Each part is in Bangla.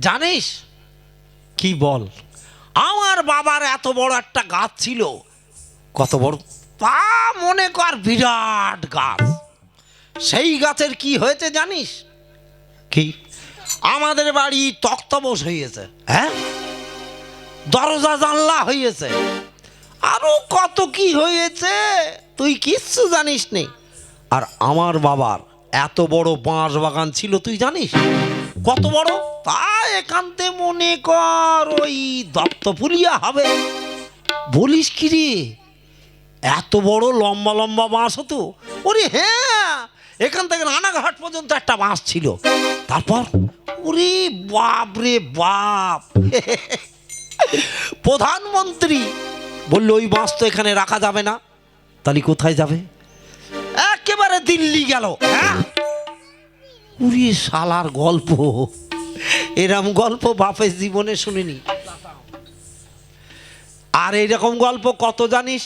জানিস? কি বল? আমার বাবার এত বড় একটা গাছ ছিল। কত বড়? তা মনে কর বিরাট গাছ। সেই গাছের কি হয়েছে জানিস? কি? আমাদের বাড়ি তক্তবোস হয়েছে হ্যাঁ? দরজা জানলা হয়েছে। আরও কত কি হয়েছে? তুই কিচ্ছু জানিস নে আর আমার বাবার এত বড় বাঁশ বাগান ছিল, তুই জানিস? কত বড়? তা একান্তে মনে কর, ওই দত্তপুলিয়া হবে। বলিস কি রে? এত বড় লম্বা লম্বা বাঁশ হতো। ওরে হ্যাঁ এখান থেকে রানাঘাট পর্যন্ত একটা বাঁশ ছিল। তারপর, ওরে বাপ রে বাপ। প্রধানমন্ত্রী বলল, ওই বাঁশ তো এখানে রাখা যাবে না। তাহলে কোথায় যাবে? একেবারে দিল্লি গেল হ্যাঁ? উড়িয়ে শালার গল্প। এরম গল্প বাপের জীবনে শুনিনি। আর এইরকম গল্প কত জানিস?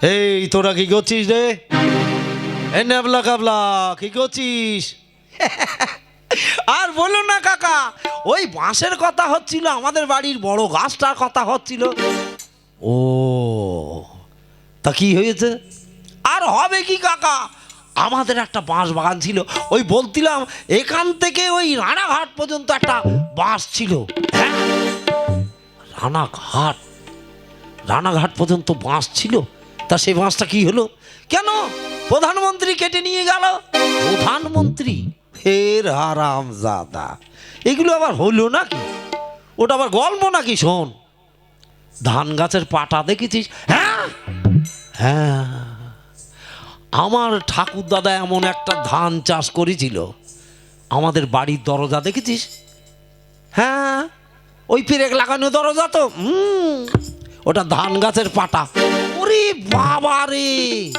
এই তোরা কি করছিস রে? এ নেবলা কাবলা কি করছিস? আর বলো না কাকা ওই বাঁশের কথা হচ্ছিল আমাদের বাড়ির বড় গাছটার কথা হচ্ছিল। ও তা কি হয়েছে? আর হবে কি কাকা? আমাদের একটা বাঁশ বাগান ছিল। ওই বলছিলাম এখান থেকে ওই রানাঘাট পর্যন্ত একটা বাঁশ ছিল। হ্যাঁ? রানাঘাট? রানাঘাট পর্যন্ত বাঁশ ছিল? তা সেই বাঁশটা কি হলো? কেন? প্রধানমন্ত্রী কেটে নিয়ে গেল। প্রধানমন্ত্রী? ফের আরাম জাদা এগুলো আবার হলো নাকি? ওটা আবার গল্প নাকি শোন? ধান গাছের পাটা দেখেছিস? হ্যাঁ? হ্যাঁ। আমার ঠাকুর দাদা এমন একটা ধান চাষ করেছিল। আমাদের বাড়ির দরজা দেখেছিস? হ্যাঁ ওই পেরেক লাগানো দরজা তো, হুম, ওটা ধান গাছের পাটা ওরে বাবা রে!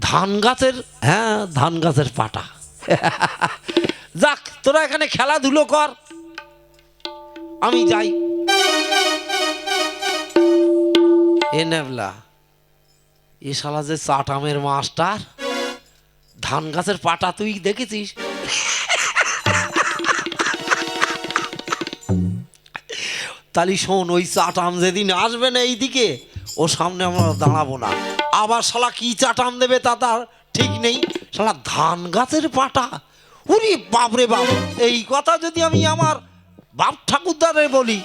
ধান গাছের হ্যাঁ ধান গাছের পাটা যাক, তোরা এখানে খেলাধুলো কর। আমি যাই। এ নেবলা। এ শালা যে চাটামের মাস্টার। ধান গাছের পাটা তুই দেখেছিস? তালি শোন, ওই চাটাম যেদিন আসবে না এইদিকে, ও সামনে আমরা দাঁড়াবো না। আবার শালা কি চাটাম দেবে তা তার ঠিক নেই। শালা ধান গাছের পাটা? উনি বাপরে বাপ, এই কথা যদি আমি আমার বাপ ঠাকুরদারে বলি,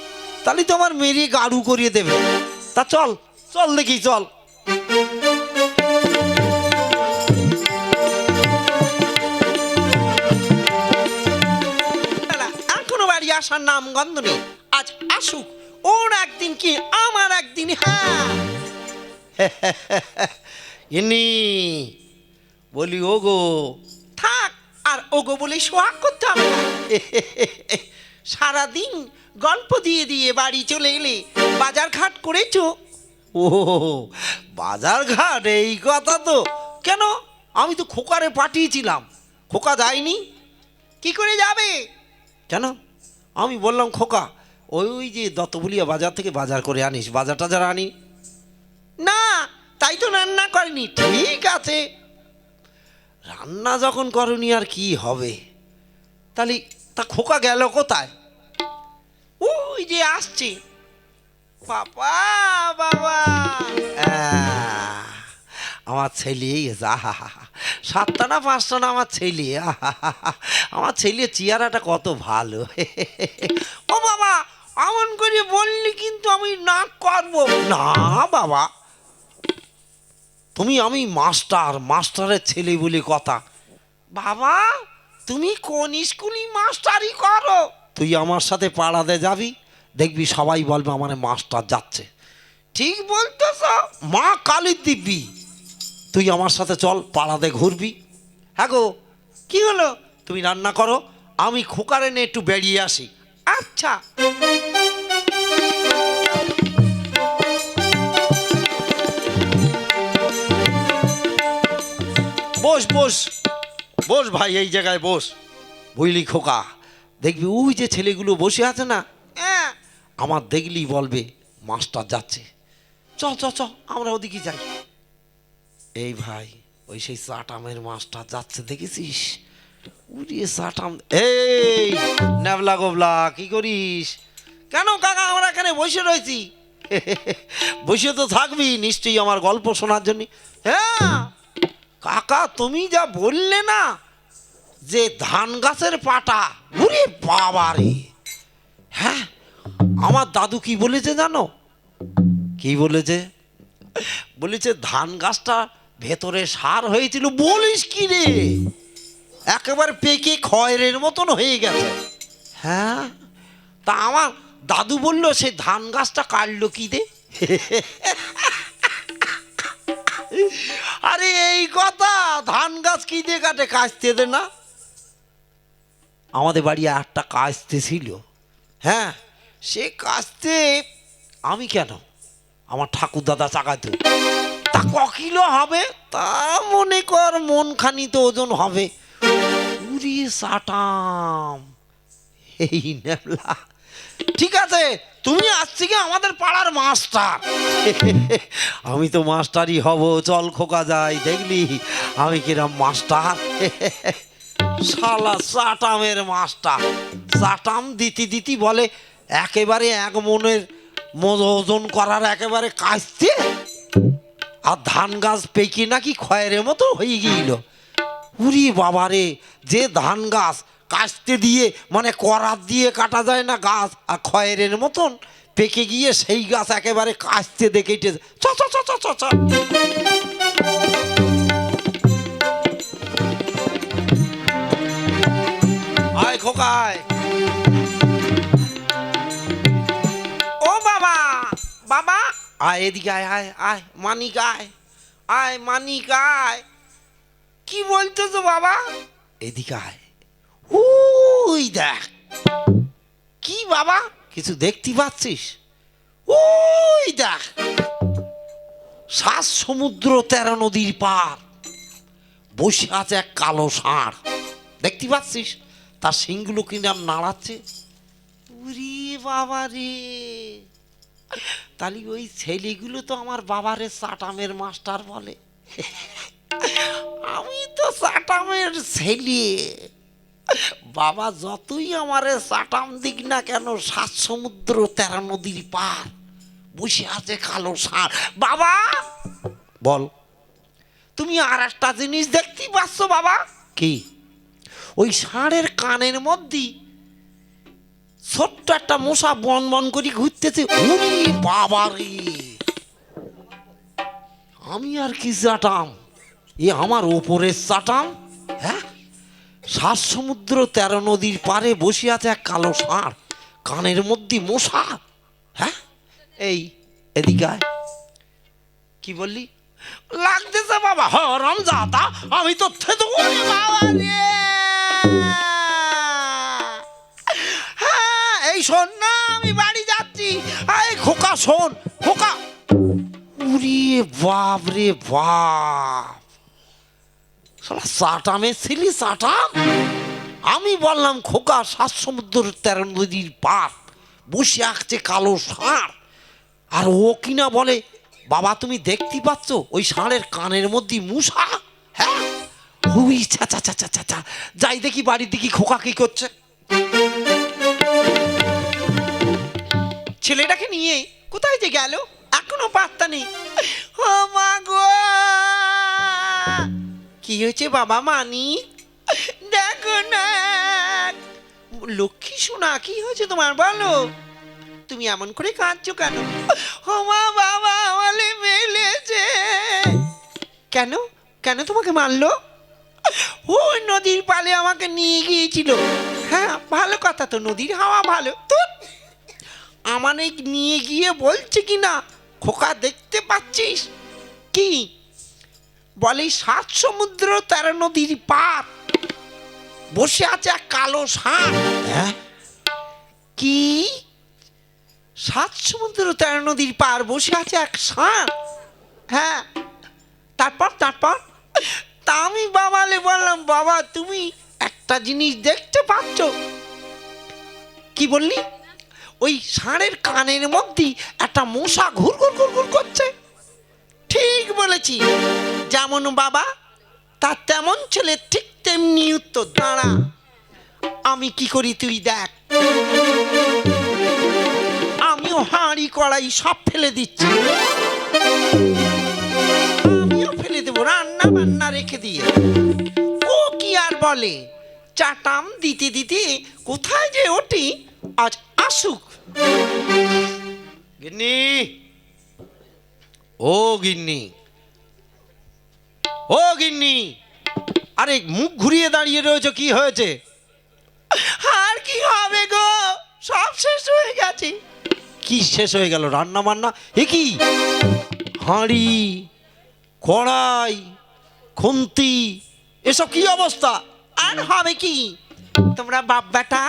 তাহলে তো আমার মেরে গাড়ু করিয়ে দেবে। তা চল চল দেখি, চল। আসার নাম গন্ধ নেই আজ আসুক ওর একদিন কি আমার একদিন হ্যাঁ? ইনি বলি ওগো। থাক আর ওগো বলে সোহাগ করতে হবে। সারাদিন গল্প দিয়ে দিয়ে বাড়ি চলে এলে বাজার ঘাট করেছ? ও বাজার ঘাট এই কথা তো। কেন? আমি তো খোকারে পাঠিয়েছিলাম। খোকা যায়নি? কি করে যাবে? কেন? আমি বললাম খোকা ওই যে দত্তবুলিয়া বাজার থেকে বাজার করে আনিস বাজার টাজার আনি। না তাই তো রান্না করেনি ঠিক আছে। রান্না যখন করনি আর কি হবে? তাহলে তা খোকা গেল কোথায়? ওই যে আসছে। বাবা বাবা। আহ, আমার ছেলে। সাতটা না পাঁচটা না আমার ছেলে। আমার ছেলে চেয়ারাটা কত ভালো। ও বাবা আমন করে বললি কিন্তু আমি না করব না বাবা, তুমি আমি মাস্টার, মাস্টারের ছেলে বলে কথা। বাবা, তুমি কোন স্কুলই মাস্টারই করো? তুই আমার সাথে পাড়াতে যাবি, দেখবি সবাই বলবে আমার মাস্টার যাচ্ছে। ঠিক বলতেছ, মা কালীর দিব্যি তুই আমার সাথে চল পাড়াতে ঘুরবি। হ্যাঁ গো কী হলো? তুমি রান্না করো আমি খোকারে নিয়ে একটু বেরিয়ে আসি। আচ্ছা। বস বস বস ভাই এই জায়গায় বস। বুঝলি খোকা দেখবি ওই যে ছেলেগুলো বসে আছে না? হ্যাঁ। আমার দেখলি বলবে মাস্টার যাচ্ছে। চ চ চ আমরা ওদিকে যাই। এই ভাই, ওই সেই চাটামের মাছটা যাচ্ছে, দেখেছিস? উড়িয়ে চাটাম এই ন্যাবলা গোবলা, কি করিস? কেন কাকা আমরা এখানে বসে রয়েছি? বসে তো থাকবি, নিশ্চয়ই আমার গল্প শোনার জন্য। হ্যাঁ কাকা তুমি যা বললে না, যে ধান গাছের পাটা উরে বাবা রে! হ্যাঁ আমার দাদু কি বলেছে জানো? কি বলেছে? বলেছে ধান গাছটা ভেতরে সার হয়েছিল, বলিস কি রে? একেবারে পেকে খয়ের মতন হয়ে গেছে। হ্যাঁ? তা আমার দাদু বলল, সে ধান গাছটা কাটলো কি দে আরে এই কথা, ধান গাছ কি দিয়ে কাটে, কাচতে দে না। আমাদের বাড়ি একটা কাচতে ছিল। হ্যাঁ সে কাচতে আমি কেন? আমার ঠাকুর দাদা চাকাতো। তা ক হবে? তা মনে কর মন খানি তো ওজন হবে। উড়িয়ে সাটাম। এই ঠিক আছে, তুমি আজ থেকে আমাদের পাড়ার মাস্টার। আমি তো মাস্টারই হব, চল খোকা যাই, দেখলি? আমি কিরম মাস্টার। শালা চাটামের মাস্টার। চাটাম দিতি দিতি বলে, একেবারে এক মনের মন ওজন করার একেবারে কাজতে আর ধান গাছ পেকে নাকি খয়ের মতো হয়ে গিয়েছিল উরি বাবারে, যে ধান গাছ কাটতে দিয়ে মানে করাত দিয়ে কাটা যায় না গাছ, আর খয়ের মতন পেকে গিয়ে সেই গাছ একেবারে কাটতে দেখে খোকায়। আয় এদিকে আয় আয় আয়, মানিক আয় আয়, মানিক আয়। কি বলতেছো বাবা? এদিকে আয়। ওই দেখ। কি বাবা? কিছু দেখতে পাচ্ছিস? ওই দেখ। সাত সমুদ্র তেরো নদীর পার। বসে আছে এক কালো ষাঁড়। দেখতে পাচ্ছিস? তার সিংগুলো কিনা নাড়াচ্ছে। বাবা রে। তাহলে ওই ছেলেগুলো তো আমার বাবারে সাটামের মাস্টার বলে। আমি তো সাটামের ছেলে। বাবা যতই আমারে সাটাম দিক না কেন সাত সমুদ্র তেরো নদীর পার বসে আছে কালো ষাঁড় বাবা! বল। তুমি আর একটা জিনিস দেখতে পাচ্ছ বাবা। কি? ওই ষাঁড়ের কানের মধ্যে ছোট্ট একটা মশা বন বন করে ঘুরতেছে। আমি আর কি চাটাম? এ আমার ওপরের চাটাম? হ্যাঁ? সাত সমুদ্র তেরো নদীর পারে বসে আছে এক কালো ষাঁড়, কানের মধ্যে মশা। হ্যাঁ? এই, এদিকে আয়। কি বললি? লাগতেছে বাবা হরম জাতা আমি তো বাবা রে এই শোন না, আমি বাড়ি যাচ্ছি। এই খোকা, শোন, খোকা। উড়িয়ে বাপ রে বাপ। শালা সাটামে ছিলি সাটাম আমি বললাম, খোকা, সাত সমুদ্র তেরো নদীর পার, বসে আঁকছে কালো ষাঁড়। আর ও কিনা বলে, বাবা, তুমি দেখতে পাচ্ছ, ওই ষাঁড়ের কানের মধ্যে মুসা হ্যাঁ? ছা ছা ছা ছা ছা ছা। যাই দেখি বাড়ির দিকে খোকা কি করছে। ছেলেটাকে নিয়ে কোথায় যে গেল? এখনও পাত্তা নেই। ও কি হয়েছে বাবা মানি? দেখো না। লক্ষ্মী শোনা কি হয়েছে তোমার বলো? তুমি এমন করে কাঁদছো কেন? ও মা, বাবা আমালে মেলেছে কেন? কেন তোমাকে মারলো? ওই নদীর পালে আমাকে নিয়ে গিয়েছিল। হ্যাঁ ভালো কথা তো, নদীর হাওয়া ভালো। তো আমানে নিয়ে গিয়ে বলছে কি না খোকা দেখতে পাচ্ছিস? কি? বলে সাত সমুদ্র তেরো নদীর পার। বসে আছে এক কালো ষাঁড়। হ্যাঁ? কি? সাত সমুদ্র তেরো নদীর পার বসে আছে এক ষাঁড়। হ্যাঁ। তারপর তারপর? তা আমি বাবালে বললাম বাবা তুমি একটা জিনিস দেখতে পাচ্ছ। কি বললি? ওই ষাঁড়ের কানের মধ্যে একটা মশা ঘুর ঘুর ঘুর ঘুর করছে। ঠিক বলেছি। যেমন বাবা তা তেমন ছেলে ঠিক তেমনি উত্তর, দাঁড়া। আমি কি করি তুই দেখ। আমিও হাঁড়ি কড়াই সব ফেলে দিচ্ছি। আমিও ফেলে দেবো, রান্না বান্না রেখে দিয়ে। ও কি আর বলে? চাটাম দিতে দিতে কোথায় যে ওটি আজ আসুক। গিন্নি। ও গিন্নি। ও গিন্নি। আরে মুখ ঘুরিয়ে দাঁড়িয়ে রয়েছে কি হয়েছে? আর কি হবে গো? সব শেষ হয়ে গেছে। কি শেষ হয়ে গেল? রান্না বান্না এ কি? হাঁড়ি কড়াই খুন্তি এসব কি অবস্থা? আর হবে কি? তোমরা বাপ বেটা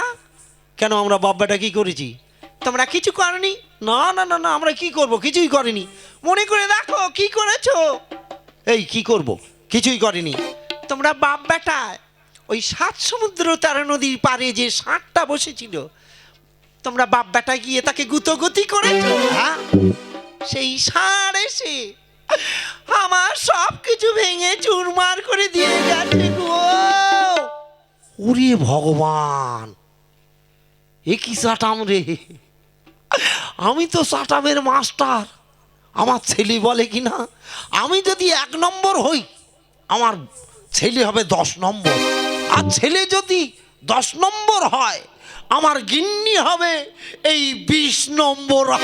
কেন আমরা বাপ বেটা কি করেছি? তোমরা কিছু করনি? না না না না, আমরা কি করব? কিছুই করিনি। মনে করে দেখো কি করেছ? এই, কি করব? কিছুই করিনি। তোমরা বাপ বেটা, ওই সাত সমুদ্র তেরো নদীর পারে যে ষাটটা বসেছিল, তোমরা বাপ বেটা গিয়ে তাকে গুতগতি করেছ? হ্যাঁ? সেই ষাঁড় এসে আমার সব কিছু ভেঙে চুরমার করে দিয়ে গেছে গো। ওরে ভগবান! এ কি চাটাম রে? আমি তো চাটামের মাস্টার। আমার ছেলে বলে কি না? আমি যদি এক নম্বর হই, আমার ছেলে হবে দশ নম্বর। আর ছেলে যদি দশ নম্বর হয়, আমার গিন্নি হবে এই বিশ নম্বর।